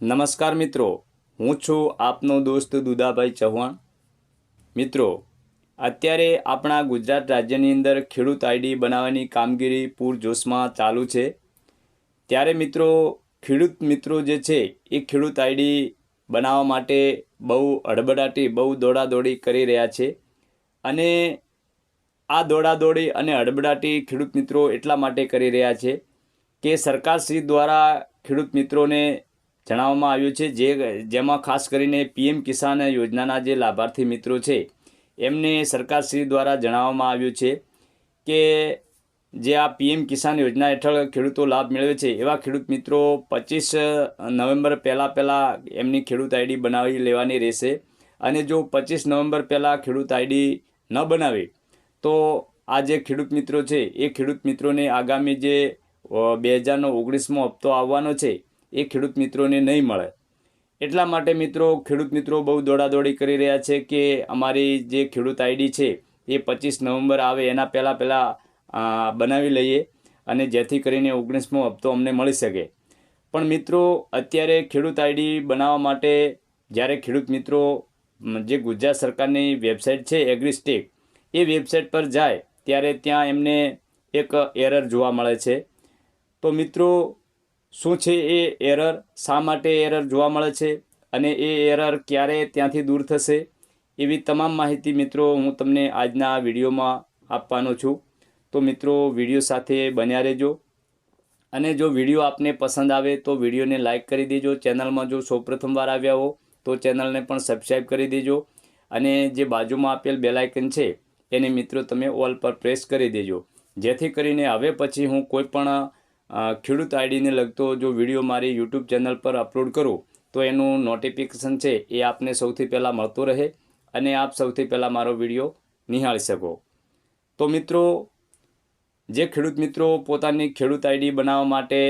નમસ્કાર મિત્રો, હું છું આપનો દોસ્ત દુદાભાઈ ચૌહાણ. મિત્રો, અત્યારે આપણા ગુજરાત રાજ્યની અંદર ખેડૂત આઈડી બનાવવાની કામગીરી પૂરજોશમાં ચાલુ છે. ત્યારે મિત્રો, ખેડૂત મિત્રો જે છે, એ ખેડૂત આઈડી બનાવવા માટે બહુ હડબડાટી બહુ દોડાદોડી કરી રહ્યા છે. અને આ દોડાદોડી અને હડબડાટી ખેડૂત મિત્રો એટલા માટે કરી રહ્યા છે કે સરકારશ્રી દ્વારા ખેડૂત મિત્રોને જણાવવામાં આવ્યું છે જે જેમાં ખાસ કરીને પીએમ કિસાન યોજનાના જે લાભાર્થી મિત્રો છે, એમને સરકારશ્રી દ્વારા જણાવવામાં આવ્યું છે કે જે આ પીએમ કિસાન યોજના હેઠળ ખેડૂતો લાભ મેળવે છે, એવા ખેડૂત મિત્રો પચીસ નવેમ્બર પહેલાં પહેલાં એમની ખેડૂત આઈડી બનાવી લેવાની રહેશે અને જો પચીસ નવેમ્બર પહેલાં ખેડૂત આઈડી ન બનાવે, તો આ જે ખેડૂત મિત્રો છે, એ ખેડૂત મિત્રોને આગામી જે બે હજારનો ઓગણીસમો હપ્તો આવવાનો છે. એ ખેડૂત મિત્રોને નહીં મળે. એટલા માટે મિત્રો, ખેડૂત મિત્રો બહુ દોડાદોડી કરી રહ્યા છે કે અમારી જે ખેડૂત આઈડી છે, એ પચીસ નવેમ્બર આવે એના પહેલાં પહેલાં બનાવી લઈએ અને જેથી કરીને ઓગણીસમો હપ્તો અમને મળી શકે. પણ મિત્રો, અત્યારે ખેડૂત આઈડી બનાવવા માટે જ્યારે ખેડૂત મિત્રો જે ગુજરાત સરકારની વેબસાઇટ છે, એગ્રીસ્ટેક, એ વેબસાઇટ પર જાય, ત્યારે ત્યાં એમને એક એરર જોવા મળે છે. તો મિત્રો શું છે એ એરર? શા માટે એરર જોવા મળે છે? અને એ એરર ક્યારે ત્યાંથી દૂર થશે? એવી તમામ માહિતી મિત્રો હું તમને આજના વિડીયોમાં આપવાનો છું. તો મિત્રો, વીડિયો સાથે બન્યા રહેજો. અને જો વીડિયો આપને પસંદ આવે તો વિડીયોને લાઇક કરી દેજો. ચેનલમાં જો સૌપ્રથમવાર આવ્યા હો તો ચેનલને પણ સબસ્ક્રાઈબ કરી દેજો. અને જે બાજુમાં આપેલ બેલાઇકન છે એને મિત્રો તમે ઓલ પર પ્રેસ કરી દેજો. જેથી કરીને હવે પછી હું કોઈ પણ ખેડૂત આઈડીને લગતો જો વીડિયો મારી યુટ્યુબ ચેનલ પર અપલોડ કરું, તો એનું નોટિફિકેશન છે એ આપને સૌથી પહેલાં મળતો રહે અને આપ સૌથી પહેલાં મારો વીડિયો નિહાળી શકો. તો મિત્રો, જે ખેડૂત મિત્રો પોતાની ખેડૂત આઈડી બનાવવા માટે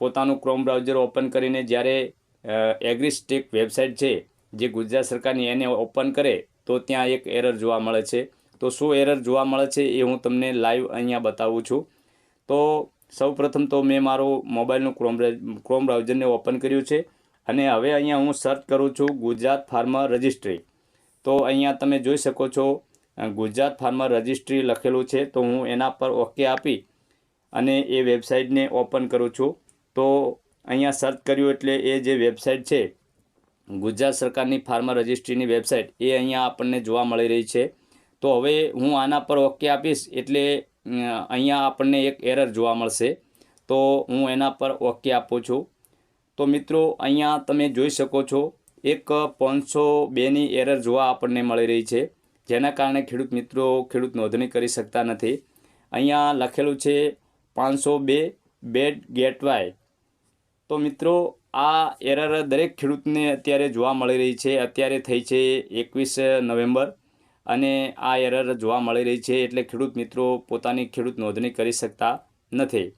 પોતાનું ક્રોમ બ્રાઉઝર ઓપન કરીને જ્યારે એગ્રીસ્ટેક વેબસાઇટ છે, જે ગુજરાત સરકારની એને ઓપન કરે, તો ત્યાં એક એરર જોવા મળે છે. તો શું એરર જોવા મળે છે એ હું તમને લાઈવ અહીંયા બતાવું છું. તો સૌ પ્રથમ તો મેં મારો મોબાઈલનું ક્રોમ ક્રોમ બ્રાઉઝરને ઓપન કર્યું છે અને હવે અહીંયા હું સર્ચ કરું છું ગુજરાત ફાર્મર રજિસ્ટ્રી તો અહીંયા તમે જોઈ શકો છો ગુજરાત ફાર્મર રજિસ્ટ્રી લખેલું છે, તો હું એના પર ઓકે આપી અને એ વેબસાઇટને ઓપન કરું છું. તો અહીંયા સર્ચ કર્યું એટલે એ જે વેબસાઇટ છે, ગુજરાત સરકારની ફાર્મર રજિસ્ટ્રીની વેબસાઇટ એ અહીંયા આપણને જોવા મળી રહી છે. તો હવે હું આના પર ઓકે આપીશ એટલે અહીંયા આપણને એક એરર જોવા મળશે. તો હું એના પર ઓકે આપું છું. તો મિત્રો, અહીંયા તમે જોઈ શકો છો, એક પાંચસો બેની એરર જોવા આપણને મળી રહી છે. જેના કારણે ખેડૂત મિત્રો ખેડૂત નોંધણી કરી શકતા નથી. અહીંયા લખેલું છે પાંચસો બે, બેડ ગેટ વાય. તો મિત્રો, આ એરર દરેક ખેડૂતને અત્યારે જોવા મળી રહી છે. અત્યારે થઈ છે એકવીસ નવેમ્બર. અને આ એરર જોવા મળી રહી છે એટલે ખેડૂત મિત્રો પોતાની ખેડૂત નોંધણી કરી શકતા નથી.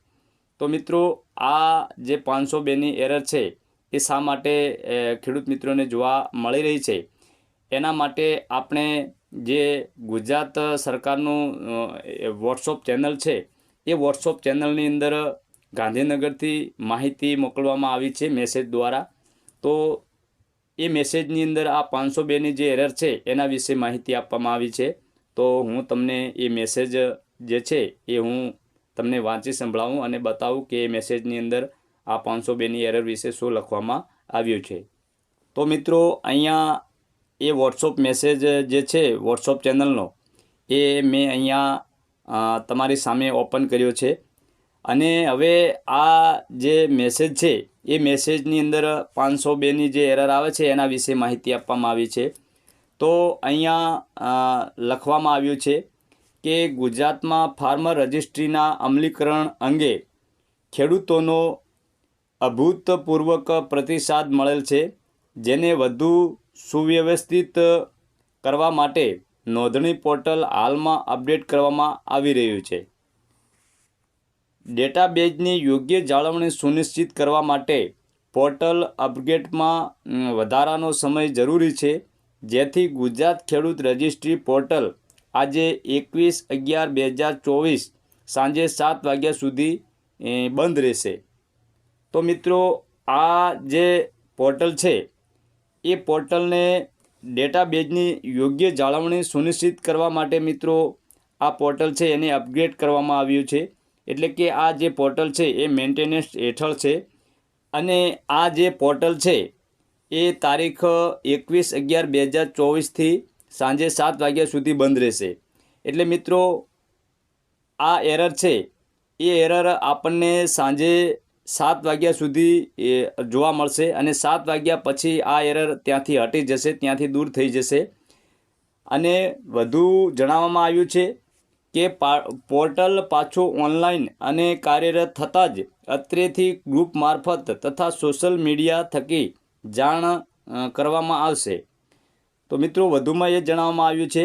તો મિત્રો, આ જે પાંચસો બેની એરર છે, એ શા માટે ખેડૂત મિત્રોને જોવા મળી રહી છે? એના માટે આપણે જે ગુજરાત સરકારનું વોટ્સઅપ ચેનલ છે, એ વોટ્સઅપ ચેનલની અંદર ગાંધીનગરથી માહિતી મોકલવામાં આવી છે મેસેજ દ્વારા. તો એ મેસેજની અંદર આ પાંચસો બેની જે એરર છે, એના વિશે માહિતી આપવામાં આવી છે. તો હું તમને એ મેસેજ જે છે, એ હું તમને વાંચી સંભળાવું અને બતાવું કે એ મેસેજની અંદર આ પાંચસો બેની એરર વિશે શું લખવામાં આવ્યું છે. તો મિત્રો, અહીંયા એ વોટ્સઅપ મેસેજ જે છે વોટ્સઅપ ચેનલનો એ મેં અહીંયા તમારી સામે ઓપન કર્યો છે. અને હવે આ જે મેસેજ છે, એ મેસેજની અંદર પાંચસો બેની જે એરર આવે છે, એના વિશે માહિતી આપવામાં આવી છે. તો અહીંયા લખવામાં આવ્યું છે કે ગુજરાતમાં ફાર્મર રજિસ્ટ્રીના અમલીકરણ અંગે ખેડૂતોનો અભૂતપૂર્વક પ્રતિસાદ મળેલ છે, જેને વધુ સુવ્યવસ્થિત કરવા માટે નોંધણી પોર્ટલ હાલમાં અપડેટ કરવામાં આવી રહ્યું છે. ડેટાબેઝની યોગ્ય જાળવણી સુનિશ્ચિત કરવા માટે પોર્ટલ અપડેટમાં વધારાનો સમય જરૂરી છે, જેથી ગુજરાત ખેડૂત રજિસ્ટ્રી પોર્ટલ આજે એકવીસ અગિયાર બે હજાર ચોવીસ સાંજે સાત વાગ્યા સુધી બંધ રહેશે. તો મિત્રો, આ જે પોર્ટલ છે, એ પોર્ટલને ડેટાબેઝની યોગ્ય જાળવણી સુનિશ્ચિત કરવા માટે મિત્રો આ પોર્ટલ છે, એને અપગ્રેડ કરવામાં આવ્યું છે. એટલે કે આ જે પોર્ટલ છે એ મેન્ટેનન્સ હેઠળ છે. અને આ જે પોર્ટલ છે એ તારીખ એકવીસ અગિયાર બે હજાર ચોવીસથી સાંજે સાત વાગ્યા સુધી બંધ રહેશે. એટલે મિત્રો, આ એરર છે, એ એરર આપણને સાંજે સાત વાગ્યા સુધી જોવા મળશે અને સાત વાગ્યા પછી આ એરર ત્યાંથી હટી જશે, ત્યાંથી દૂર થઈ જશે. અને વધુ જણાવવામાં આવ્યું છે કે પોર્ટલ પાછું ઓનલાઈન અને કાર્યરત થતાં જ અત્રેથી ગ્રુપ મારફત તથા સોશિયલ મીડિયા થકી જાણ કરવામાં આવશે. તો મિત્રો, વધુમાં એ જણાવવામાં આવ્યું છે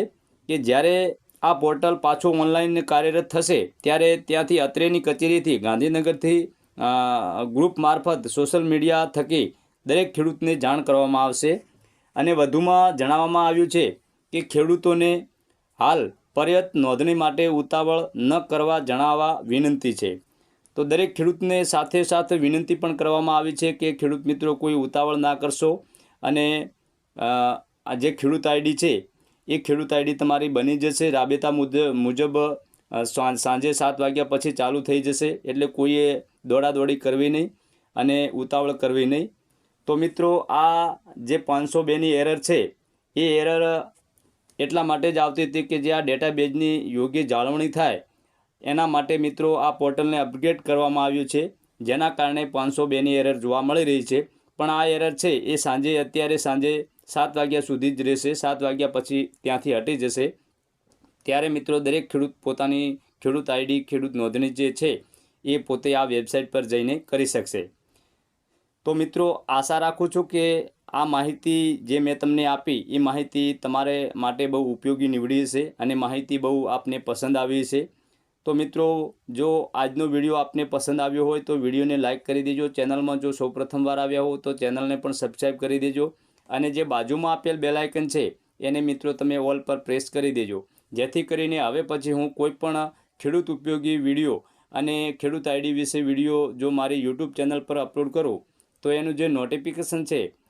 કે જ્યારે આ પોર્ટલ પાછું ઓનલાઈન કાર્યરત થશે, ત્યારે ત્યાંથી અત્રેની કચેરીથી ગાંધીનગરથી ગ્રુપ મારફત સોશિયલ મીડિયા થકી દરેક ખેડૂતને જાણ કરવામાં આવશે. અને વધુમાં જણાવવામાં આવ્યું છે કે ખેડૂતોને હાલ પર્યત નોંધણી માટે ઉતાવળ ન કરવા જણાવવા વિનંતી છે. તો દરેક ખેડૂતને સાથે સાથે વિનંતી પણ કરવામાં આવી છે કે ખેડૂત મિત્રો કોઈ ઉતાવળ ના કરશો અને આ જે ખેડૂત આઈડી છે, એ ખેડૂત આઈડી તમારી બની જશે. રાબેતા મુજબ સાંજે સાત વાગ્યા પછી ચાલુ થઈ જશે એટલે કોઈએ દોડાદોડી કરવી નહીં અને ઉતાવળ કરવી નહીં. તો મિત્રો, આ જે પાંચસો બેની એરર છે, એ એરર એટલા માટે જ આવતી હતી કે જે આ ડેટાબેઝની યોગ્ય જાળવણી થાય. એના માટે મિત્રો આ પોર્ટલને અપગ્રેડ કરવામાં આવ્યું છે, જેના કારણે પાંચસો બેની એરર જોવા મળી રહી છે. પણ આ એરર છે, એ સાંજે, અત્યારે સાંજે સાત વાગ્યા સુધી જ રહેશે. સાત વાગ્યા પછી ત્યાંથી હટી જશે. ત્યારે મિત્રો દરેક ખેડૂત પોતાની ખેડૂત આઈડી ખેડૂત નોંધણી જે છે, એ પોતે આ વેબસાઇટ પર જઈને કરી શકશે. તો મિત્રો આશા રાખું છું કે આ માહિતી જે મેં તમને આપી, એ માહિતી તમારે માટે બહુ ઉપયોગી નીવડી છે અને માહિતી બહુ આપને પસંદ આવી છે તો મિત્રો, જો આજનો વીડિયો આપને પસંદ આવ્યો હોય તો વિડીયોને લાઇક કરી દેજો. ચેનલમાં જો સૌ પ્રથમવાર આવ્યા હો તો ચેનલને પણ સબસ્ક્રાઈબ કરી દેજો. અને જે બાજુમાં આપેલ બેલાયકન છે, એને મિત્રો તમે ઓલ પર પ્રેસ કરી દેજો. જેથી કરીને હવે પછી હું કોઈપણ ખેડૂત ઉપયોગી વીડિયો અને ખેડૂત આઈડી વિશે વીડિયો જો મારી યુટ્યુબ ચેનલ પર અપલોડ કરું, તો એનું જે નોટિફિકેશન છે